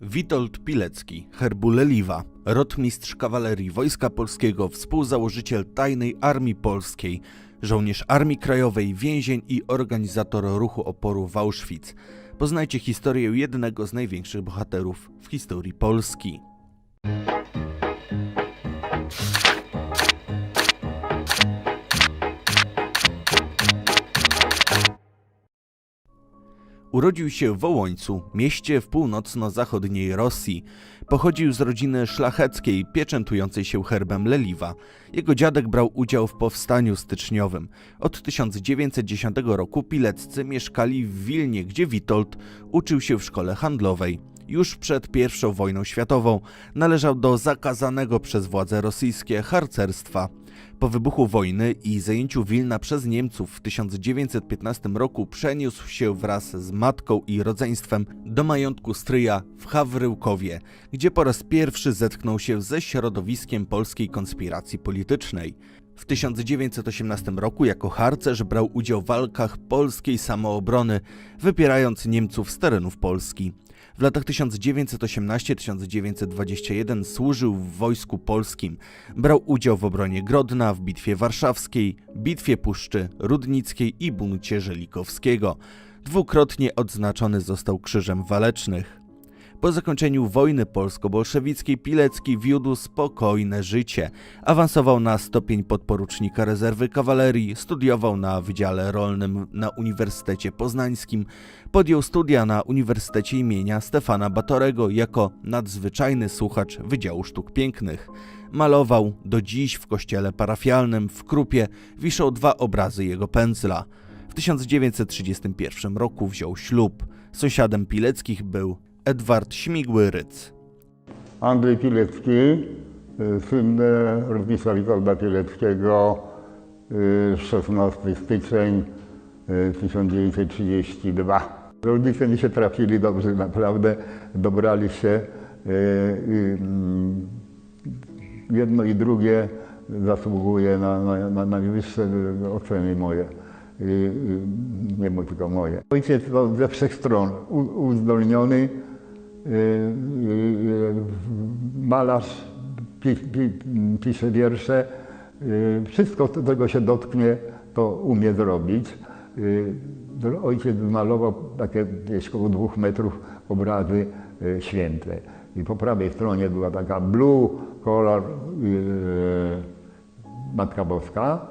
Witold Pilecki, herbu Leliwa, rotmistrz kawalerii Wojska Polskiego, współzałożyciel Tajnej Armii Polskiej, żołnierz Armii Krajowej, więzień i organizator ruchu oporu w Auschwitz. Poznajcie historię jednego z największych bohaterów w historii Polski. Urodził się w Wołońcu, mieście w północno-zachodniej Rosji. Pochodził z rodziny szlacheckiej, pieczętującej się herbem Leliwa. Jego dziadek brał udział w powstaniu styczniowym. Od 1910 roku Pileccy mieszkali w Wilnie, gdzie Witold uczył się w szkole handlowej. Już przed I wojną światową należał do zakazanego przez władze rosyjskie harcerstwa. Po wybuchu wojny i zajęciu Wilna przez Niemców w 1915 roku przeniósł się wraz z matką i rodzeństwem do majątku stryja w Hawryłkowie, gdzie po raz pierwszy zetknął się ze środowiskiem polskiej konspiracji politycznej. W 1918 roku jako harcerz brał udział w walkach polskiej samoobrony, wypierając Niemców z terenów Polski. W latach 1918-1921 służył w Wojsku Polskim. Brał udział w obronie Grodna, w Bitwie Warszawskiej, Bitwie Puszczy Rudnickiej i buncie Żelikowskiego. Dwukrotnie odznaczony został Krzyżem Walecznych. Po zakończeniu wojny polsko-bolszewickiej Pilecki wiódł spokojne życie. Awansował na stopień podporucznika rezerwy kawalerii, studiował na Wydziale Rolnym na Uniwersytecie Poznańskim, podjął studia na Uniwersytecie imienia Stefana Batorego jako nadzwyczajny słuchacz Wydziału Sztuk Pięknych. Malował do dziś w kościele parafialnym w Krupie wiszą dwa obrazy jego pędzla. W 1931 roku wziął ślub. Sąsiadem Pileckich był Edward Śmigły-Ryc. Andrzej Pilecki, y, syn y, rotmistrza Witolda Pileckiego, y, 16 styczeń y, 1932. Rodzice mi się trafili dobrze, naprawdę dobrali się. mm, Jedno i drugie zasługuje na, na, na najwyższe oceny moje. Nie tylko moje. Ojciec to ze wszech stron uzdolniony, malarz, pi, pi, pisze wiersze. Y, Wszystko, co tego się dotknie, to umie zrobić. Y, Ojciec malował takie gdzieś około dwóch metrów obrazy y, święte. I po prawej stronie była taka blue color y, Matka Boska,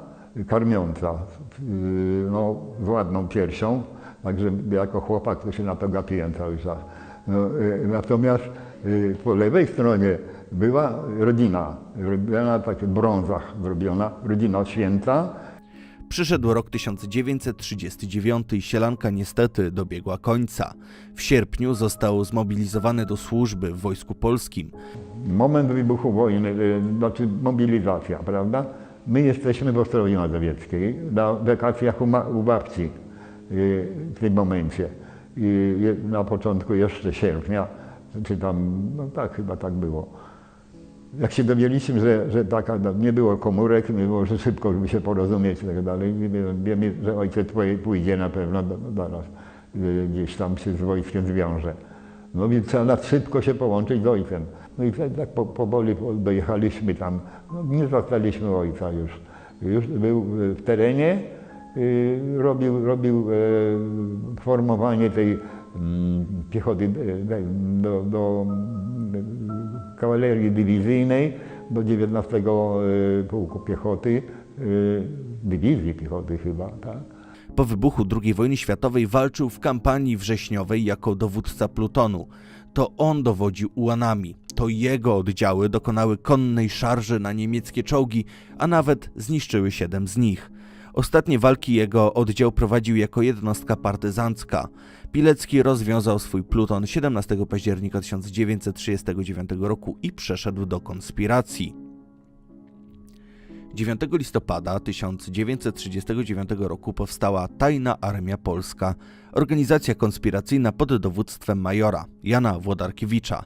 karmiąca, y, no, z ładną piersią, także jako chłopak to się na to gapiłem cały czas. No, y, natomiast y, po lewej stronie była rodzina, robiona tak w brązach zrobiona, rodzina święta. Przyszedł rok 1939 i sielanka niestety dobiegła końca. W sierpniu został zmobilizowany do służby w Wojsku Polskim. Moment wybuchu wojny, y, znaczy mobilizacja, prawda? My jesteśmy w Ostrowi Mazowieckiej na wakacjach u, ma, u babci w tym momencie. I na początku jeszcze sierpnia, czy tam, no tak, chyba tak było. Jak się dowiedzieliśmy, że, że taka, no, nie było komórek, nie było, że szybko, żeby się porozumieć i tak dalej, wiemy, że ojciec pój- pójdzie na pewno do, nas, y, gdzieś tam się z wojskiem zwiąże. No więc trzeba na szybko się połączyć z ojcem. No i tak tak po, powoli dojechaliśmy tam. No, nie zastaliśmy ojca już. Już był w terenie, robił, robił e, formowanie tej mm, piechoty e, do, do mm, kawalerii dywizyjnej, do 19 e, Pułku Piechoty, e, dywizji piechoty chyba, tak. Po wybuchu II wojny światowej walczył w kampanii wrześniowej jako dowódca plutonu. To on dowodził ułanami. To jego oddziały dokonały konnej szarży na niemieckie czołgi, a nawet zniszczyły siedem z nich. Ostatnie walki jego oddział prowadził jako jednostka partyzancka. Pilecki rozwiązał swój pluton 17 października 1939 roku i przeszedł do konspiracji. 9 listopada 1939 roku powstała Tajna Armia Polska, organizacja konspiracyjna pod dowództwem majora Jana Włodarkiewicza.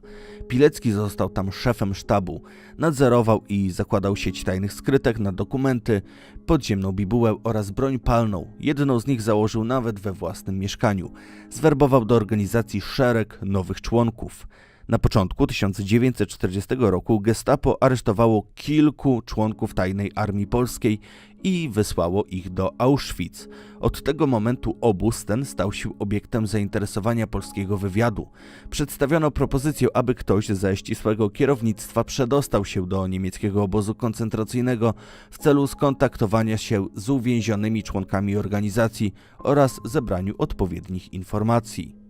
Pilecki został tam szefem sztabu, nadzorował i zakładał sieć tajnych skrytek na dokumenty, podziemną bibułę oraz broń palną. Jedną z nich założył nawet we własnym mieszkaniu. Zwerbował do organizacji szereg nowych członków. Na początku 1940 roku gestapo aresztowało kilku członków tajnej armii polskiej i wysłało ich do Auschwitz. Od tego momentu obóz ten stał się obiektem zainteresowania polskiego wywiadu. Przedstawiono propozycję, aby ktoś ze ścisłego kierownictwa przedostał się do niemieckiego obozu koncentracyjnego w celu skontaktowania się z uwięzionymi członkami organizacji oraz zebraniu odpowiednich informacji.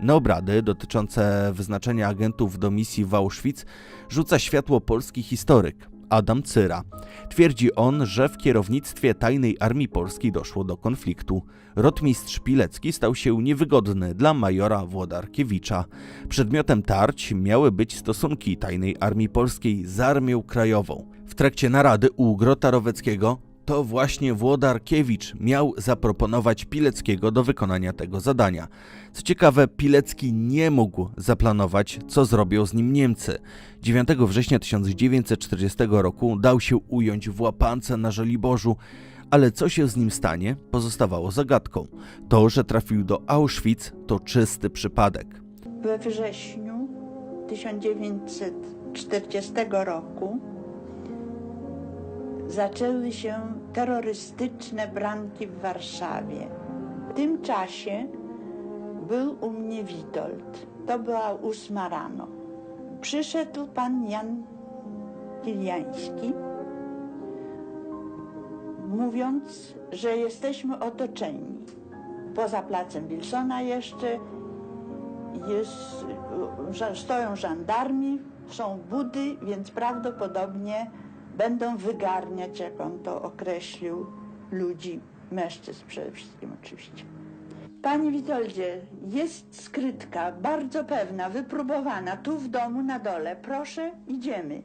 Na obrady dotyczące wyznaczenia agentów do misji w Auschwitz rzuca światło polski historyk Adam Cyra. Twierdzi on, że w kierownictwie tajnej armii polskiej doszło do konfliktu. Rotmistrz Pilecki stał się niewygodny dla majora Włodarkiewicza. Przedmiotem tarć miały być stosunki tajnej armii polskiej z armią krajową. W trakcie narady u Grota Roweckiego to właśnie Włodarkiewicz miał zaproponować Pileckiego do wykonania tego zadania. Co ciekawe, Pilecki nie mógł zaplanować, co zrobią z nim Niemcy. 9 września 1940 roku dał się ująć w łapance na Żoliborzu, ale co się z nim stanie, pozostawało zagadką. To, że trafił do Auschwitz, to czysty przypadek. We wrześniu 1940 roku zaczęły się terrorystyczne branki w Warszawie. W tym czasie był u mnie Witold. To była ósma rano. Przyszedł pan Jan Kiliański, mówiąc, że jesteśmy otoczeni. Poza placem Wilsona jeszcze jest, stoją żandarmi, są budy, więc prawdopodobnie będą wygarniać, jak on to określił, ludzi, mężczyzn przede wszystkim oczywiście. Panie Witoldzie, jest skrytka, bardzo pewna, wypróbowana, tu w domu na dole. Proszę, idziemy.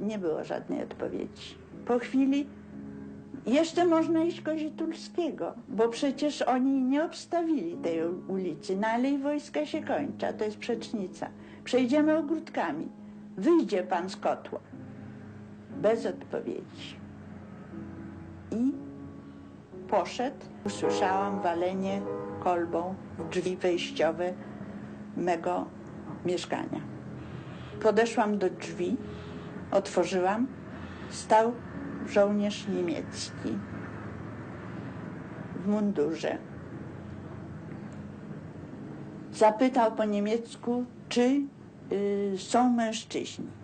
Nie było żadnej odpowiedzi. Po chwili jeszcze można iść Kozitulskiego, bo przecież oni nie obstawili tej ulicy. Na Alei Wojska się kończy, to jest przecznica. Przejdziemy ogródkami. Wyjdzie pan z kotła. Bez odpowiedzi. I poszedł. Usłyszałam walenie kolbą w drzwi wejściowe mego mieszkania. Podeszłam do drzwi, otworzyłam, stał żołnierz niemiecki w mundurze. Zapytał po niemiecku, czy y, są mężczyźni.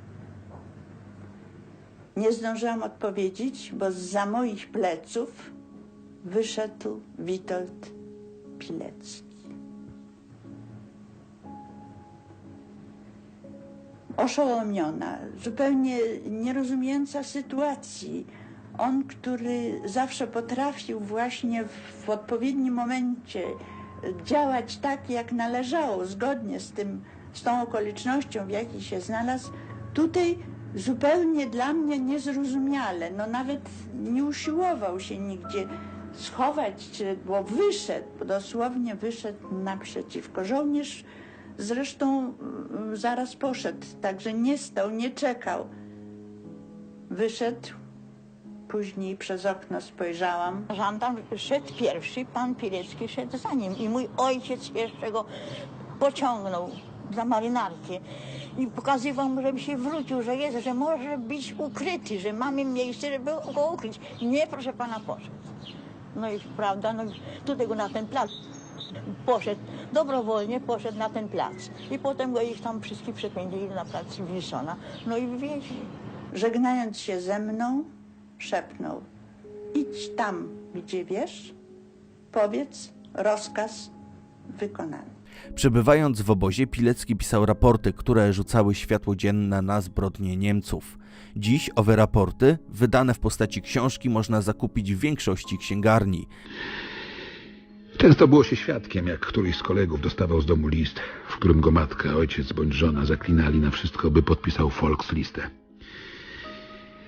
Nie zdążyłam odpowiedzieć, bo za moich pleców wyszedł Witold Pilecki. Oszołomiona, zupełnie nie rozumiejąca sytuacji. On, który zawsze potrafił właśnie w, w odpowiednim momencie działać tak, jak należało, zgodnie z tym, z tą okolicznością, w jakiej się znalazł, tutaj zupełnie dla mnie niezrozumiale. No nawet nie usiłował się nigdzie schować, czy, bo wyszedł, dosłownie wyszedł naprzeciwko. Żołnierz zresztą mm, zaraz poszedł, także nie stał, nie czekał. Wyszedł, później przez okno spojrzałam. Żandarm szedł pierwszy, pan Pilecki szedł za nim i mój ojciec jeszcze go pociągnął za marynarkę i pokazywał mu, żeby się wrócił, że jest, że może być ukryty, że mamy miejsce, żeby go ukryć. Nie, proszę pana, poszedł. No i prawda, no tutaj go na ten plac poszedł, dobrowolnie poszedł na ten plac. I potem go ich tam wszystkich przepędzili na plac Wilsona. No i wywieźli. Żegnając się ze mną, szepnął: Idź tam, gdzie wiesz, powiedz rozkaz wykonany. Przebywając w obozie, Pilecki pisał raporty, które rzucały światło dzienne na zbrodnie Niemców. Dziś owe raporty, wydane w postaci książki, można zakupić w większości księgarni. Często było się świadkiem, jak któryś z kolegów dostawał z domu list, w którym go matka, ojciec bądź żona zaklinali na wszystko, by podpisał Volkslistę.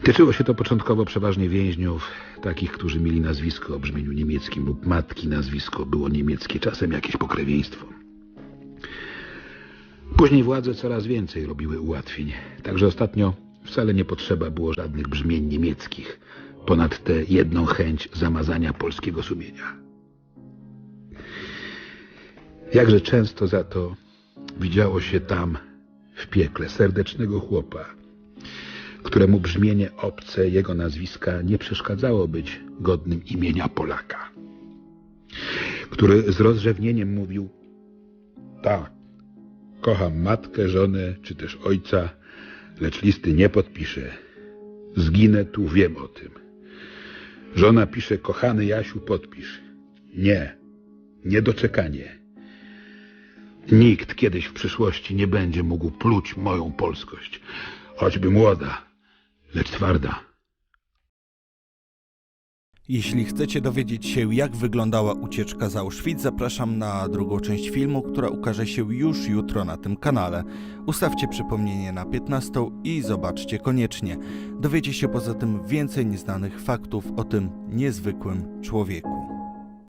Tyczyło się to początkowo przeważnie więźniów, takich, którzy mieli nazwisko o brzmieniu niemieckim lub matki nazwisko było niemieckie, czasem jakieś pokrewieństwo. Później władze coraz więcej robiły ułatwień, także ostatnio wcale nie potrzeba było żadnych brzmień niemieckich, ponad tę jedną chęć zamazania polskiego sumienia. Jakże często za to widziało się tam, w piekle, serdecznego chłopa, któremu brzmienie obce jego nazwiska nie przeszkadzało być godnym imienia Polaka, który z rozrzewnieniem mówił tak, kocham matkę, żonę czy też ojca, lecz listy nie podpiszę. Zginę tu, wiem o tym. Żona pisze, kochany Jasiu, podpisz. Nie, niedoczekanie. Nikt kiedyś w przyszłości nie będzie mógł pluć moją polskość, choćby młoda, lecz twarda. Jeśli chcecie dowiedzieć się, jak wyglądała ucieczka z Auschwitz, zapraszam na drugą część filmu, która ukaże się już jutro na tym kanale. Ustawcie przypomnienie na 15 i zobaczcie koniecznie. Dowiecie się poza tym więcej nieznanych faktów o tym niezwykłym człowieku.